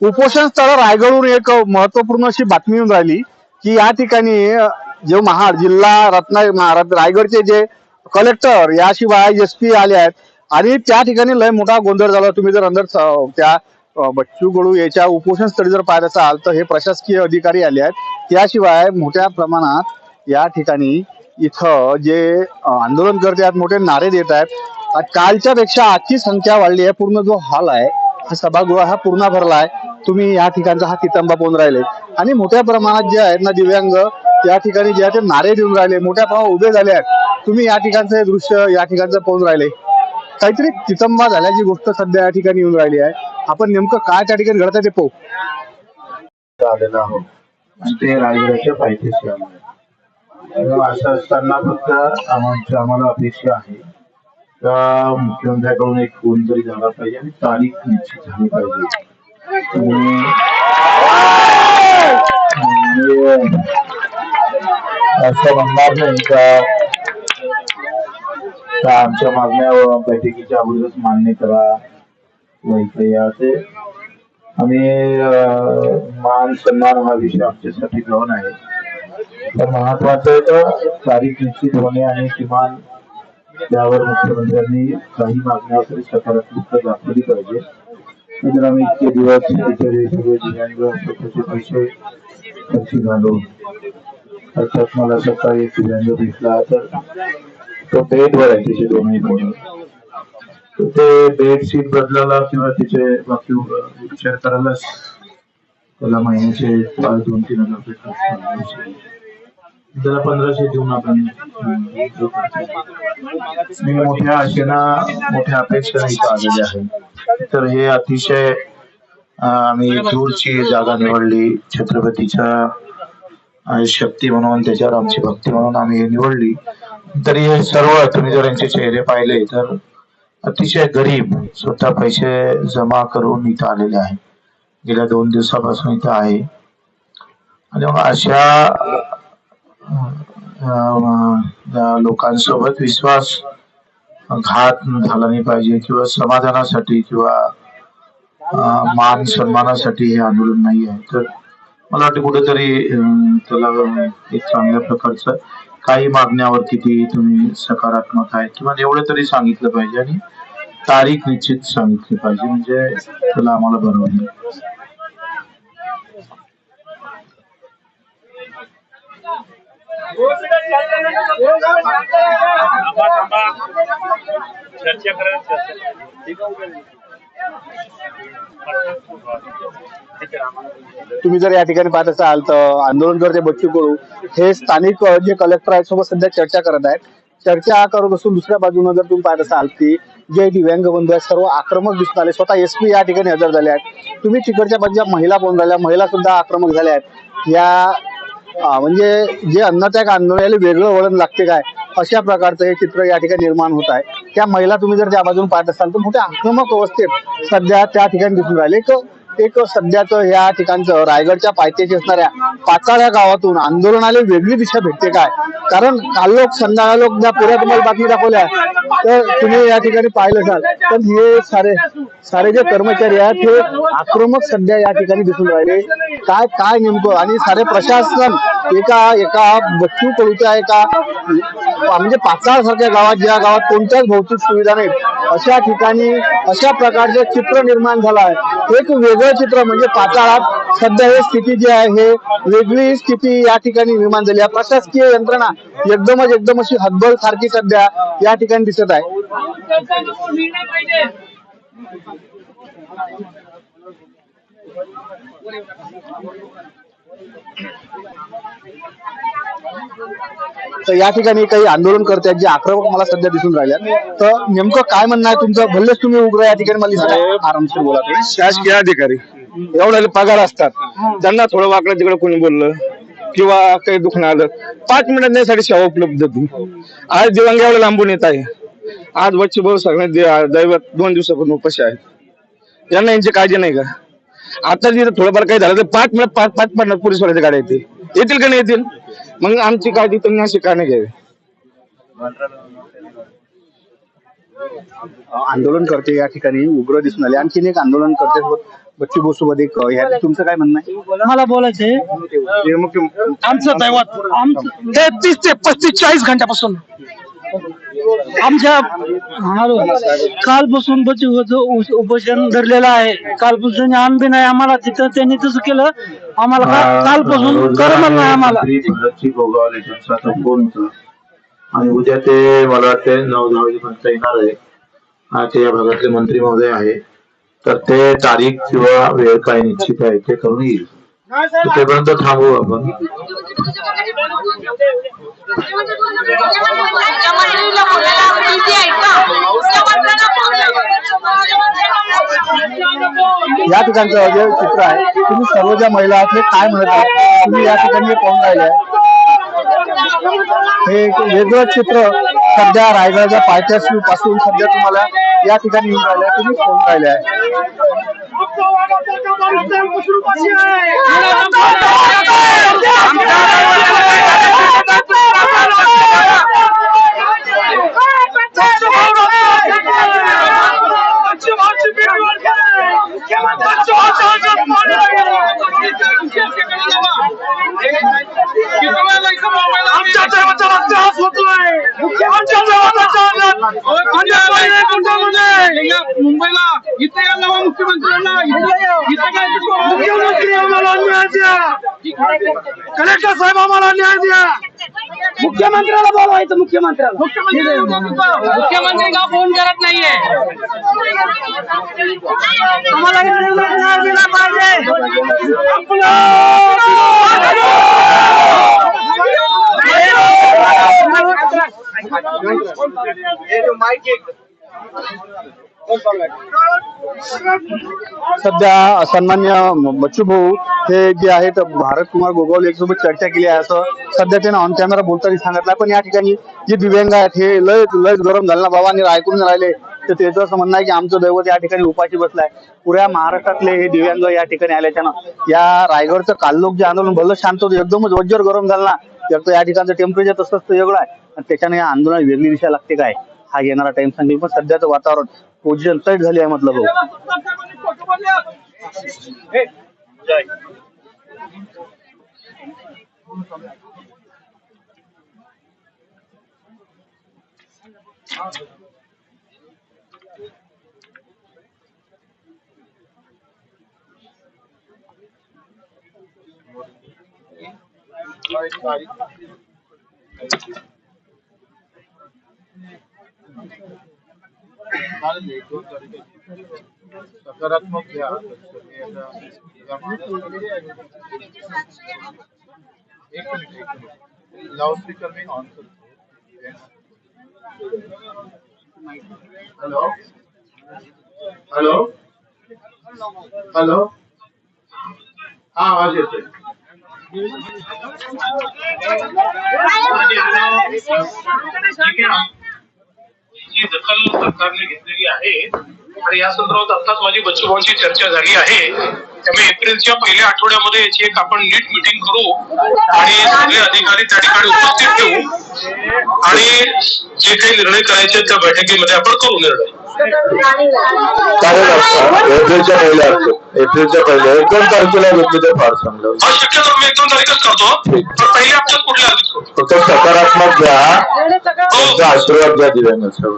उपोषण स्थळ रायगडहून एक महत्त्वपूर्ण अशी बातमी येऊन राहिली की या ठिकाणी जे महाड जिल्हा रत्ना रायगडचे जे कलेक्टर याशिवाय एस पी आले आहेत. आणि त्या ठिकाणी लय मोठा गोंधळ झाला. तुम्ही जर अंदर स- त्या बच्चू गडू याच्या उपोषण स्थळी जर पाहत असाल तर हे प्रशासकीय अधिकारी आले आहेत. त्याशिवाय मोठ्या प्रमाणात या ठिकाणी इथं जे आंदोलन करते आहेत मोठे नारे देत आहेत. कालच्या पेक्षा आजची संख्या वाढली आहे. पूर्ण जो हॉल आहे हा सभागृह हा पूर्ण भरला आहे. तुम्ही या ठिकाणचा हा तितंबा पाहून राहिले. आणि मोठ्या प्रमाणात जे आहेत ना दिव्यांग त्या ठिकाणी जे आहे ते नारे देऊन राहिले. मोठ्या प्रमाणात उभे झाले आहेत. तुम्ही या ठिकाणचं हे दृश्य या ठिकाणचं पाहून राहिले. काहीतरी तितंबा झाल्याची गोष्ट सध्या या ठिकाणी येऊन राहिली आहे. आपण नेमकं काय त्या ठिकाणी घडतं ते पाहू. आलेलो आहोत. ते राजगडाच्या पायथ्याशी असं असताना फक्त आमची आम्हाला अपेक्षा आहे. त्या मुख्यमंत्र्याकडून एक फोन तरी झाला पाहिजे आणि तारीख निश्चित झाली पाहिजे. असं म्हणणार नाही का? आमच्या मागण्या बैठकीच्या अगोदरच मान्य करा. वैकया असे आणि मान सन्मान हा विषय आमच्यासाठी गौण आहे. तर महत्वाचं आहे तर तारीख निश्चित होणे आणि किमान त्यावर मुख्यमंत्र्यांनी काही मागण्या तरी सकारात्मकता दाखवली पाहिजे. नाहीतर आम्ही इतके दिवस बिचारे सगळे दिव्यांग स्वतःचे पैसे खर्च घालून. अर्थात मला सकाळी एक दिव्यांग भेटला तर तो बेडवर आहे त्याचे दोन्ही पोरं ते बेड सीट बदलायला किंवा तिचे बाकी उपचार करायलाच त्याला महिन्याचे पाच दोन तीन हजार रुपये खर्च करायचे. त्याला पंधराशे देऊन आपण मी मोठ्या आशेनं मोठ्या अपेक्षा इथं आलेल्या आहे. तर हे अतिशय आम्ही दूरची जागा निवडली छत्रपतीच्या शक्ती म्हणून त्याच्यावर आमची भक्ती म्हणून आम्ही हे निवडली. तरी हे सर्व तुम्ही जर यांचे चेहरे पाहिले तर अतिशय गरीब स्वतः पैसे जमा करून इथं आलेले आहे. गेल्या दोन दिवसापासून इथं आहे. आणि मग अशा लोकांसोबत विश्वास घात झाला नाही पाहिजे किंवा समाधानासाठी किंवा मान सन्मानासाठी हे आंदोलन नाही आहे. तर मला वाटतं कुठेतरी त्याला एक चांगल्या प्रकारचं काही मागण्यावर किती तुम्ही सकारात्मक आहे किंवा एवढं तरी सांगितलं पाहिजे आणि तारीख निश्चित सांगितली पाहिजे. म्हणजे त्याला आम्हाला बरं होईल चर्चा करा तुम्ही जर या ठिकाणी पाहत असाल तर आंदोलनकर्ते बच्चू कडू. हे स्थानिक जे कलेक्टर आहेत सोबत सध्या चर्चा करत आहेत. चर्चा करत असून दुसऱ्या बाजूने जर तुम्ही पाहत असाल की जे दिव्यांग बंधू आहेत सर्व आक्रमक दिसून आले. स्वतः एस पी या ठिकाणी हजर झाले आहेत. तुम्ही तिकडच्या बाजूच्या महिला पाहून राहिल्या महिला सुद्धा आक्रमक झाल्या आहेत. या म्हणजे जे अन्नत्याग आंदोलनाला वेगळं वळण लागते काय? अशा प्रकारचं हे चित्र या ठिकाणी निर्माण होत आहे. त्या महिला तुम्ही जर त्या बाजून पाहत असाल तर मोठ्या आक्रमक अवस्थेत सध्या त्या ठिकाणी दिसून राहिले. एक एक सध्याचं या ठिकाणचं रायगडच्या पायथ्याशी असणाऱ्या पाचाळ्या गावातून आंदोलनाला वेगळी दिशा भेटते काय? कारण काल लोक संध्याकाळ लोक ज्या पुऱ्या तुम्हाला बातमी दाखवल्या. तर तुम्ही या ठिकाणी पाहिलं असाल तर हे सारे सारे जे कर्मचारी आहेत हे आक्रमक सध्या या ठिकाणी दिसून राहिले. काय काय नेमकं? आणि सारे प्रशासन एका एका बच्चू कडूच्या एका म्हणजे पाचाळ सारख्या गावात ज्या गावात कोणत्याच भौतिक सुविधा नाहीत अशा ठिकाणी अशा प्रकारचे चित्र निर्माण झालं आहे. एक वेगळं चित्र म्हणजे पाचाळात सध्या हे स्थिती जी आहे हे वेगळी स्थिती या ठिकाणी निर्माण झाली आहे. प्रशासकीय यंत्रणा एकदमच एकदम अशी हतबल सारखी सध्या या ठिकाणी दिसत आहे. तर या ठिकाणी काही आंदोलन करते आहेत जे आक्रमक मला सध्या दिसून राहिले तर नेमकं काय म्हणणं आहे तुमचं? भल्लेच तुम्ही उग्र या ठिकाणी मला दिसत. आरामशीर बोला तुम्ही. शासकीय अधिकारी. एवढ्याला पगार असतात त्यांना थोडं वाकडं तिकडे कोणी बोललं किंवा काही दुखणं आलं. पाच मिनिटात त्यासाठी सेवा उपलब्ध होती. आज दिवांग एवढं लांबून येत आहे. आज बच्चे भाऊ दैवत दोन दिवसापासून उपाशी आहेत. यांना यांची काळजी नाही का? आता जर थोडंफार काही झालं तर पाच मिनिट पाच पाच पन्नास पोलीसवाल्याच्या गाड्या येतील. येतील का नाही येतील? मग आमची काळजी त्यांनी अशी का नाही घ्यावी? आंदोलन करते या ठिकाणी उग्र दिसून आले. आणखीन एक आंदोलन करते बच्चू बोसू मध्ये ह्या तुमचं काय म्हणणं आहे? मला बोलायचंय. हे मुख्य आमचं दैवत आमचं ते तीस ते पस्तीस चाळीस घंट्यापासून. आमच्या हॅलो कालपासून उपोषण धरलेलं आहे. कालपासून बी नाही आम्हाला तिथं त्यांनी तसं केलं. आम्हाला कालपासून करमत नाही आम्हाला. आणि उद्या ते मला वाटते नऊ दहा वाजेपर्यंत येणार आहे. ते या भागातले मंत्री महोदय आहे. तर ते तारीख किंवा वेळ काय निश्चित आहे ते करून येईल. तिथेपर्यंत थांबू आपण. या ठिकाणचं जे चित्र आहे तुम्ही सर्व ज्या महिला आहात हे काय म्हणत आहात? तुम्ही या ठिकाणी पाहून राहिले. हे वेगळं चित्र सध्या रायगडच्या पायथ्याशी पासून सध्या तुम्हाला या ठिकाणी येऊन राहिले आहे. तुम्ही पाहून राहिले आहे. द्या कलेक्टर साहेब आम्हाला न्याय द्या. मुख्यमंत्र्याला बोलवायचं मुख्यमंत्र्याला. मुख्यमंत्री का फ़ोन करत नाहीये. आम्हाला न्याय दिला पाहिजे. सध्या सन्मान्य बच्चू भाऊ हे जे आहेत भारत कुमार गोगावले यांच्यासोबत चर्चा केली आहे. असं सध्या त्यांना ऑन कॅमेरा बोलताना सांगितलं. पण या ठिकाणी जे दिव्यांग आहेत हे लय लय गरम झालं ना. बाबांनी ऐकून राहिले. तर त्याचं असं म्हणणं आहे की आमचं दैवत या ठिकाणी उपाशी बसलाय. पुऱ्या महाराष्ट्रातले हे दिव्यांग या ठिकाणी आल्याच्यानं या रायगडचं काललोक जे आंदोलन भलं शांत होतं. एकदमच वज्जर गरम झालं ना. एक तर या ठिकाणचं टेम्परेचर तसंच वेगळं आहे. आणि त्याच्याने या आंदोलनात वेगळी दिशा लागते काय? हा येणारा टाइम सांगेल पण सध्याचं वातावरण पोझिशन टाईट झाली आहे म्हटलं भाऊ. जय सकारात्मक घ्या एक मिनिट लाऊडस्पीकर मी ऑन करतो हॅलो हॅलो हॅलो हा। जी दखल सरकारने घेतलेली आहे आणि या संदर्भात आताच माझी बच्चूभाऊंची चर्चा झाली आहे. त्यामुळे एप्रिलच्या पहिल्या आठवड्यामध्ये याची एक आपण नीट मिटिंग करू आणि सगळे अधिकारी त्या ठिकाणी उपस्थित ठेवू. आणि जे काही निर्णय करायचे त्या बैठकीमध्ये आपण करू निर्णय. एप्रिलच्या पहिल्या एप्रिलच्या पहिल्या एक दोन तारखेला घेतली तर फार चांगलं शक्यतो मी एक दोन तारीखच करतो. पण पहिल्या हप्त्यात कुठल्या फक्त सकारात्मक घ्या. त्यांचा आशीर्वाद घ्या दिव्यांगाचा सर्व.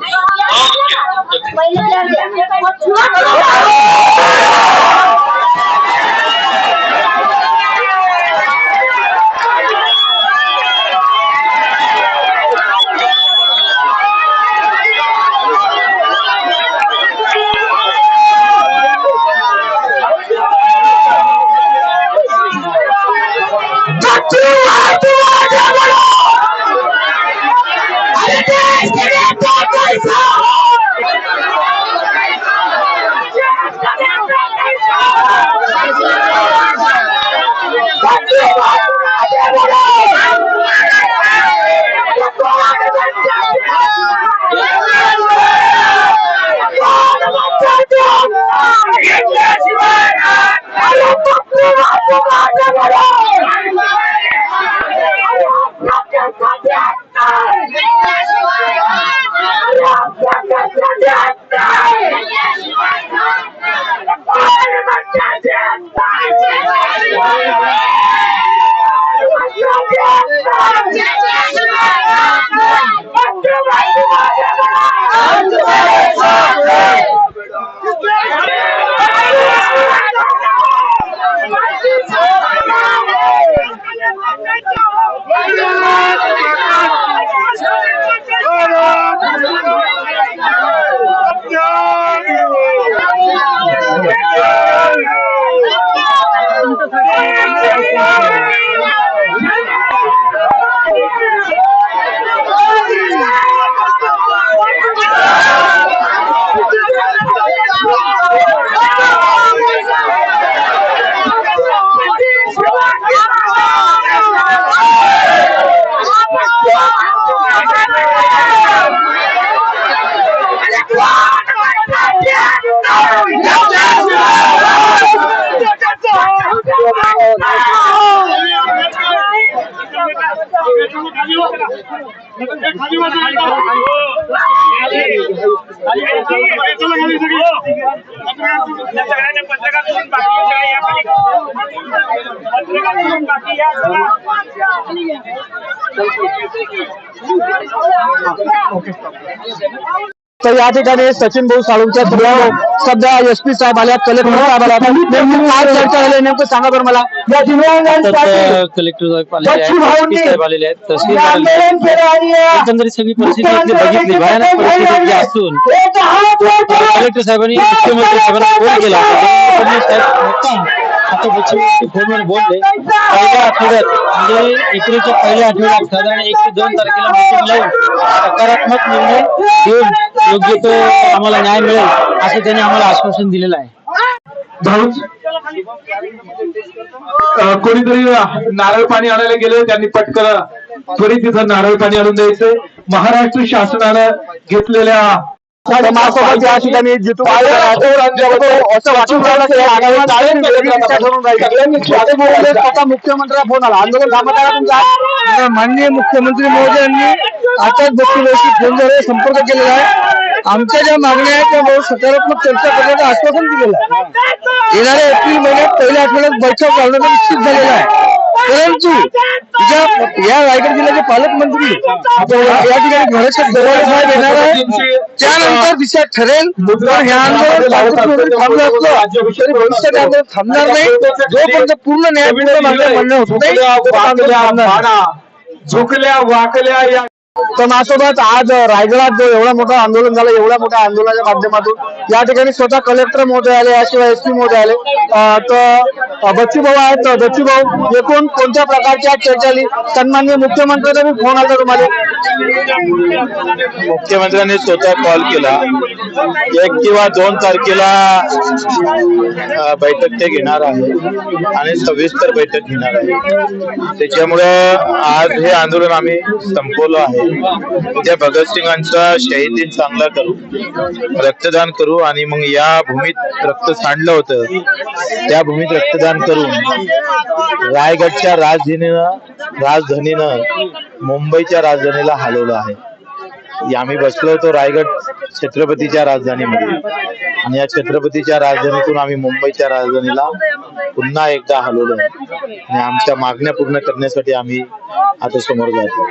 तर या ठिकाणी सचिन भाऊ साळूंच्या सध्या एस पी साहेब आल्या कलेक्टर साहेब आल्या नेमकी काय चर्चा झाली नेमकं सांगा बरं मला. कलेक्टर साहेब आलेले आहेत तहसील एकंदरीत सगळी परिस्थिती बघितली भयानक परिस्थिती इथली असून. कलेक्टर साहेबांनी मुख्यमंत्री साहेबांना फ़ोन केला. साहेब मुक्काम फोनवर बोलले पहिल्या आठवड्यात म्हणजे एप्रिलच्या पहिल्या आठवड्यात साधारण एक ते दोन तारखेला मीटिंग लावून सकारात्मक निर्णय घेऊन योग्य तो आम्हाला न्याय मिळेल असं त्यांनी आम्हाला आश्वासन दिलेलं आहे. कोणीतरी नारळ पाणी आणायला गेले त्यांनी पटकन त्वरित तिथं नारळ पाणी आणून द्यायचंय महाराष्ट्र शासनानं घेतलेल्या माझ्यासोबत या ठिकाणी जितू असं वाटून फोन आला आंदोलन थांबत आहे का तुमचा? माननीय मुख्यमंत्री महोदयांनी आताच बच्चूभाऊशी फोनद्वारे संपर्क केलेला आहे. आमच्या ज्या मागण्या आहेत त्या बहुत सकारात्मक चर्चा करण्याचं आश्वासन दिलेलं आहे. येणाऱ्या एप्रिल महिन्यात पहिल्या आठवड्यात बैठक लावण्याचं निश्चित झालेलं आहे. परंतु ज्या या रायगड जिल्ह्याचे पालकमंत्री या ठिकाणी घराचे दरवाजे साहेब येणार आहे त्यानंतर दिशा ठरेल पण हे आंदोलन ताबडतोब थांबलं असलं तरी भविष्यात आंदोलन थांबणार नाही. जोपर्यंत पूर्ण न्याय मान्य होत नाही तोपर्यंत आंदोलन थांबणार नाही. झुकल्या वाकल्या या तर माझ्यासोबत आज रायगडात जो एवढा मोठा आंदोलन झालं एवढ्या मोठ्या आंदोलनाच्या माध्यमातून या ठिकाणी स्वतः कलेक्टर महोदय आले याशिवाय एस पी महोदय आले. तर अं, बच्चू भाऊ आहेत. तर बच्चू भाऊ एकूण कोणत्या प्रकारच्या आज चर्चा झाली सन्माननीय मुख्यमंत्र्यांचा मी फोन आला तुम्हाला. मुख्यमंत्र्यांनी स्वतः कॉल केला. एक किंवा दोन तारखेला बैठक ते घेणार आहे आणि सविस्तर बैठक घेणार आहे. त्याच्यामुळे आज हे आंदोलन आम्ही संपवलं आहे. उद्या भगतसिंगांचा शहीद दिन चांगला करू रक्तदान करू आणि मग या भूमीत रक्त सांडलं होतं त्या भूमीत रक्तदान करून रायगडच्या राजधानीनं राजधानीनं मुंबईच्या राजधानीला हलवलं आहे. आम्ही बसलो होतो रायगड छत्रपतीच्या राजधानीमध्ये आणि या छत्रपतीच्या राजधानीतून आम्ही मुंबईच्या राजधानीला पुन्हा एकदा हलवलं आणि आमच्या मागण्या पूर्ण करण्यासाठी आम्ही आता समोर जातो.